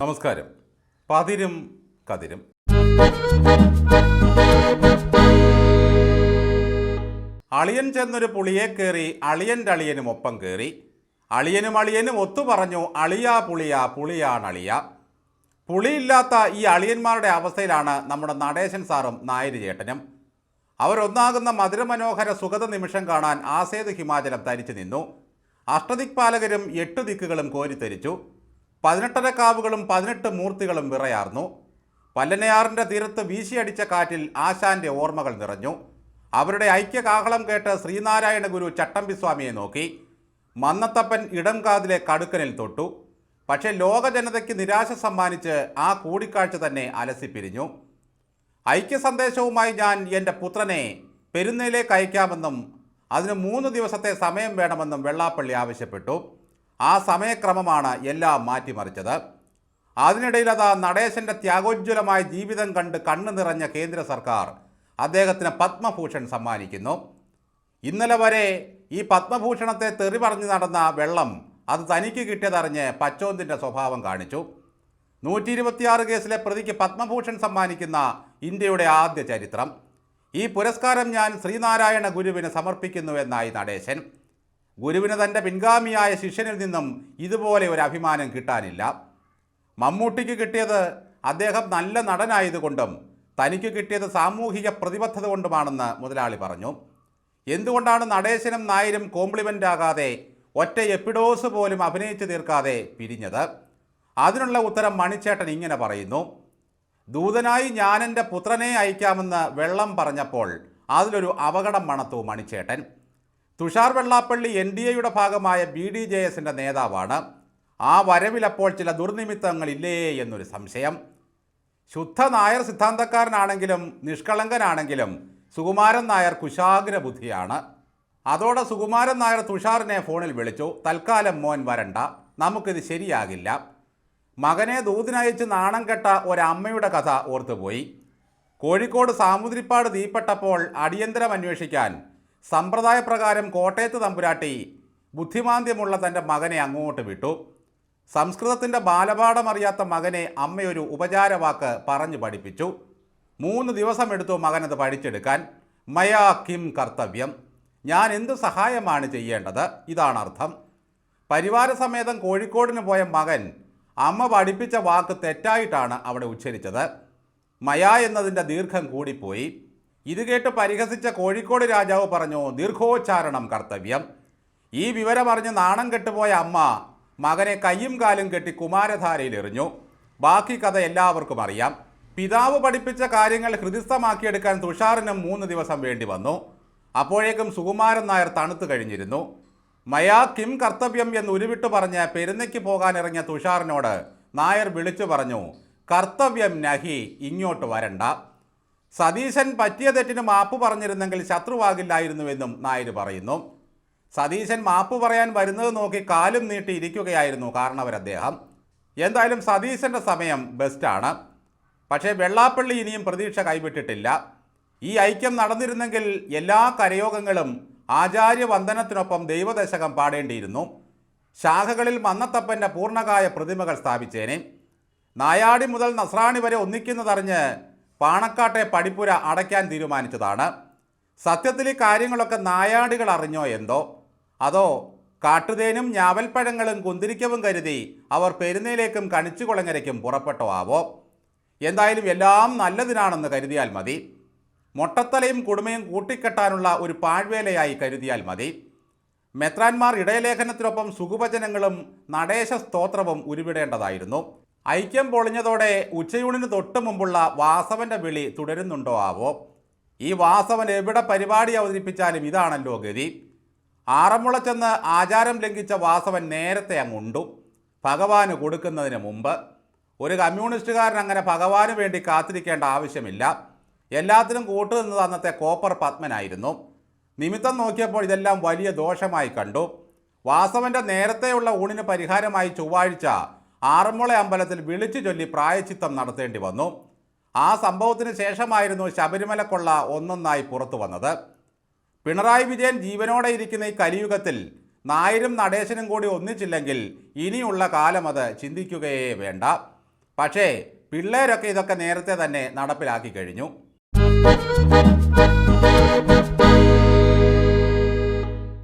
നമസ്കാരം. പതിരും കതിരും. അളിയൻ ചെന്നൊരു പുളിയെ കയറി അളിയന്റെ അളിയനും ഒപ്പം കയറി അളിയനും അളിയനും ഒത്തു പറഞ്ഞു അളിയാ പുളിയാ പുളിയാണളിയ. പുളിയില്ലാത്ത ഈ അളിയന്മാരുടെ അവസ്ഥയിലാണ് നമ്മുടെ നടേശൻ സാറും നായര് ചേട്ടനും അവരൊന്നാകുന്ന മധുരമനോഹര സുഗത നിമിഷം കാണാൻ ആസേത് ഹിമാചലം തരിച്ചു നിന്നു. അഷ്ടദിക്പാലകരും എട്ടു ദിക്കുകളും കോരിത്തരിച്ചു പതിനെട്ടര കാവുകളും പതിനെട്ട് മൂർത്തികളും വിറയാർന്നു. പല്ലനയാറിന്റെ തീരത്ത് വീശിയടിച്ച കാറ്റിൽ ആശാന്റെ ഓർമ്മകൾ നിറഞ്ഞു. അവരുടെ ഐക്യകാഹളം കേട്ട് ശ്രീനാരായണ ഗുരു ചട്ടമ്പിസ്വാമിയെ നോക്കി. മന്നത്തപ്പൻ ഇടം കാതിലെ കടുക്കനിൽ തൊട്ടു. പക്ഷേ ലോക ജനതയ്ക്ക് നിരാശ സമ്മാനിച്ച് ആ കൂടിക്കാഴ്ച തന്നെ അലസിപ്പിരിഞ്ഞു ഐക്യ സന്ദേശവുമായി ഞാൻ എന്റെ പുത്രനെ പെരുന്നയിലേക്ക് അയക്കാമെന്നും അതിന് മൂന്ന് ദിവസത്തെ സമയം വേണമെന്നും വെള്ളാപ്പള്ളി ആവശ്യപ്പെട്ടു. ആ സമയക്രമമാണ് എല്ലാം മാറ്റിമറിച്ചത്. അതിനിടയിൽ അതാ നടേശന്റെ ത്യാഗോജ്വലമായ ജീവിതം കണ്ട് കണ്ണു നിറഞ്ഞ കേന്ദ്ര സർക്കാർ അദ്ദേഹത്തിന് പത്മഭൂഷൺ സമ്മാനിക്കുന്നു. ഇന്നലെ വരെ ഈ പത്മഭൂഷണത്തെ തെറി പറഞ്ഞു നടന്ന വെള്ളം അത് തനിക്ക് കിട്ടിയതറിഞ്ഞ് പച്ചോന്തിന്റെ സ്വഭാവം കാണിച്ചു. നൂറ്റി ഇരുപത്തിയാറ് കേസിലെ പ്രതിക്ക് പത്മഭൂഷൺ സമ്മാനിക്കുന്ന ഇന്ത്യയുടെ ആദ്യ ചരിത്രം. ഈ പുരസ്കാരം ഞാൻ ശ്രീനാരായണ ഗുരുവിന് സമർപ്പിക്കുന്നുവെന്നായി നടേശൻ. ഗുരുവിന് തന്റെ പിൻഗാമിയായ ശിഷ്യനിൽ നിന്നും ഇതുപോലെ ഒരു അഭിമാനം കിട്ടാനില്ല. മമ്മൂട്ടിക്ക് കിട്ടിയത് അദ്ദേഹം നല്ല നടനായതുകൊണ്ടും തനിക്ക് കിട്ടിയത് സാമൂഹിക പ്രതിബദ്ധത കൊണ്ടുമാണെന്ന് മുതലാളി പറഞ്ഞു. എന്തുകൊണ്ടാണ് നടേശനും നായരും കോംപ്ലിമെന്റ് ആകാതെ ഒറ്റ എപ്പിഡോസ് പോലും അഭിനയിച്ചു തീർക്കാതെ പിരിഞ്ഞത്? അതിനുള്ള ഉത്തരം മണിച്ചേട്ടൻ ഇങ്ങനെ പറയുന്നു. ദൂതനായി ഞാനെന്റെ പുത്രനെ അയക്കാമെന്ന് വെള്ളം പറഞ്ഞപ്പോൾ അതിലൊരു അപകടം മണത്തു മണിച്ചേട്ടൻ. തുഷാർ വെള്ളാപ്പള്ളി എൻ ഡി എയുടെ ഭാഗമായ ബി ഡി ജെ എസിന്റെ നേതാവാണ്. ആ വരവിലപ്പോൾ ചില ദുർനിമിത്തങ്ങളില്ലേ എന്നൊരു സംശയം. ശുദ്ധ നായർ സിദ്ധാന്തക്കാരനാണെങ്കിലും നിഷ്കളങ്കനാണെങ്കിലും സുകുമാരൻ നായർ കുശാഗ്ര ബുദ്ധിയാണ്. അതോടെ സുകുമാരൻ നായർ തുഷാറിനെ ഫോണിൽ വിളിച്ചു. തൽക്കാലം മോൻ വരണ്ട. നമുക്കിത് ശരിയാകില്ല. മകനെ ദൂതിനയച്ച് നാണം കെട്ട ഒരമ്മയുടെ കഥ ഓർത്തുപോയി. കോഴിക്കോട് സാമുദ്രിപ്പാട് തീപ്പെട്ടപ്പോൾ അടിയന്തരം അന്വേഷിക്കാൻ സമ്പ്രദായപ്രകാരം കോട്ടയത്ത് തമ്പുരാട്ടി ബുദ്ധിമാന്ദ്യമുള്ള തന്റെ മകനെ അങ്ങോട്ട് വിട്ടു. സംസ്കൃതത്തിന്റെ ബാലപാഠമറിയാത്ത മകനെ അമ്മയൊരു ഉപചാരവാക്ക് പറഞ്ഞു പഠിപ്പിച്ചു. മൂന്ന് ദിവസമെടുത്തു മകനത് പഠിച്ചെടുക്കാൻ. മയാ കിം കർത്തവ്യം. ഞാൻ എന്ത് സഹായമാണ് ചെയ്യേണ്ടത്? ഇതാണ് അർത്ഥം. പരിവാരസമേതം കോഴിക്കോടിന് പോയ മകൻ അമ്മ പഠിപ്പിച്ച വാക്ക് തെറ്റായിട്ടാണ് അവിടെ ഉച്ചരിച്ചത്. മയാ എന്നതിന്റെ ദീർഘം കൂടിപ്പോയി. ഇത് കേട്ട് പരിഹസിച്ച കോഴിക്കോട് രാജാവ് പറഞ്ഞു ദീർഘോച്ചാരണം കർത്തവ്യം. ഈ വിവരമറിഞ്ഞ് നാണം കെട്ടുപോയ അമ്മ മകനെ കയ്യും കാലും കെട്ടി കുമാരധാരയിൽ എറിഞ്ഞു ബാക്കി കഥ എല്ലാവർക്കും അറിയാം. പിതാവ് പഠിപ്പിച്ച കാര്യങ്ങൾ ഹൃദിസ്ഥമാക്കിയെടുക്കാൻ തുഷാറിനും മൂന്ന് ദിവസം വേണ്ടി വന്നു. അപ്പോഴേക്കും സുകുമാരൻ നായർ തണുത്തു കഴിഞ്ഞിരുന്നു. മയാ കിം കർത്തവ്യം എന്ന് ഉരുവിട്ട് പറഞ്ഞ് പെരുന്നയ്ക്ക് പോകാനിറങ്ങിയ തുഷാറിനോട് നായർ വിളിച്ചു പറഞ്ഞു കർത്തവ്യം നഹി ഇങ്ങോട്ട് വരണ്ട. സതീശൻ പറ്റിയ തെറ്റിന് മാപ്പ് പറഞ്ഞിരുന്നെങ്കിൽ ശത്രുവാകില്ലായിരുന്നുവെന്നും നായർ പറയുന്നു. സതീശൻ മാപ്പ് പറയാൻ വരുന്നത് നോക്കി കാലും നീട്ടി ഇരിക്കുകയായിരുന്നു കാരണവർ അദ്ദേഹം എന്തായാലും സതീശന്റെ സമയം ബെസ്റ്റാണ് പക്ഷേ വെള്ളാപ്പള്ളി ഇനിയും പ്രതീക്ഷ കൈവിട്ടിട്ടില്ല. ഈ ഐക്യം നടന്നിരുന്നെങ്കിൽ എല്ലാ കരയോഗങ്ങളും ആചാര്യവന്ദനത്തിനൊപ്പം ദൈവദശകം പാടേണ്ടിയിരുന്നു. ശാഖകളിൽ മന്നത്തപ്പന്റെ പൂർണകായ പ്രതിമകൾ സ്ഥാപിച്ചേനെ. നായാടി മുതൽ നസ്രാണി വരെ ഒന്നിക്കുന്നതറിഞ്ഞ് പാണക്കാട്ടെ പടിപ്പുര അടയ്ക്കാൻ തീരുമാനിച്ചതാണ്. സത്യത്തിൽ ഈ കാര്യങ്ങളൊക്കെ നായാടികൾ അറിഞ്ഞോ എന്തോ? അതോ കാട്ടുതേനും ഞാവൽപ്പഴങ്ങളും കുന്തിരിക്കവും കരുതി അവർ പെരുന്നയിലേക്കും കണിച്ചുകുളങ്ങരയ്ക്കും പുറപ്പെട്ടോ ആവോ? എന്തായാലും എല്ലാം നല്ലതിനാണെന്ന് കരുതിയാൽ മതി. മൊട്ടത്തലയും കുടുമയും കൂട്ടിക്കെട്ടാനുള്ള ഒരു പാഴ്വേലയായി കരുതിയാൽ മതി. മെത്രാന്മാർ ഇടയലേഖനത്തിനൊപ്പം സുഖഭജനങ്ങളും നടേശ സ്തോത്രവും ഉരുവിടേണ്ടതായിരുന്നു. ഐക്യം പൊളിഞ്ഞതോടെ ഉച്ചയൂണിന് തൊട്ട് മുമ്പുള്ള വാസവന്റെ വിളി തുടരുന്നുണ്ടോ ആവോ? ഈ വാസവൻ എവിടെ പരിപാടി അവതരിപ്പിച്ചാലും ഇതാണല്ലോ ഗതി. ആറന്മുള ചെന്ന് ആചാരം ലംഘിച്ച വാസവൻ നേരത്തെ അങ്ങുണ്ടു ഭഗവാന് കൊടുക്കുന്നതിന് മുമ്പ്. ഒരു കമ്മ്യൂണിസ്റ്റുകാരൻ അങ്ങനെ ഭഗവാന് വേണ്ടി കാത്തിരിക്കേണ്ട ആവശ്യമില്ല. എല്ലാത്തിനും കൂട്ടുനിന്നത് അന്നത്തെ കോപ്പർ പത്മനായിരുന്നു. നിമിത്തം നോക്കിയപ്പോൾ ഇതെല്ലാം വലിയ ദോഷമായി കണ്ടു. വാസവന്റെ നേരത്തെയുള്ള ഊണിന് പരിഹാരമായി ചൊവ്വാഴ്ച ആറന്മുള അമ്പലത്തിൽ വിളിച്ചു ചൊല്ലി പ്രായച്ചിത്തം നടത്തേണ്ടി വന്നു. ആ സംഭവത്തിന് ശേഷമായിരുന്നു ശബരിമല കൊള്ള ഒന്നൊന്നായി പുറത്തു വന്നത്. പിണറായി വിജയൻ ജീവനോടെ ഇരിക്കുന്ന ഈ കലിയുഗത്തിൽ നായരും നടേശനും കൂടി ഒന്നിച്ചില്ലെങ്കിൽ ഇനിയുള്ള കാലം അത് ചിന്തിക്കുകയേ വേണ്ട. പക്ഷേ പിള്ളേരൊക്കെ ഇതൊക്കെ നേരത്തെ തന്നെ നടപ്പിലാക്കി കഴിഞ്ഞു.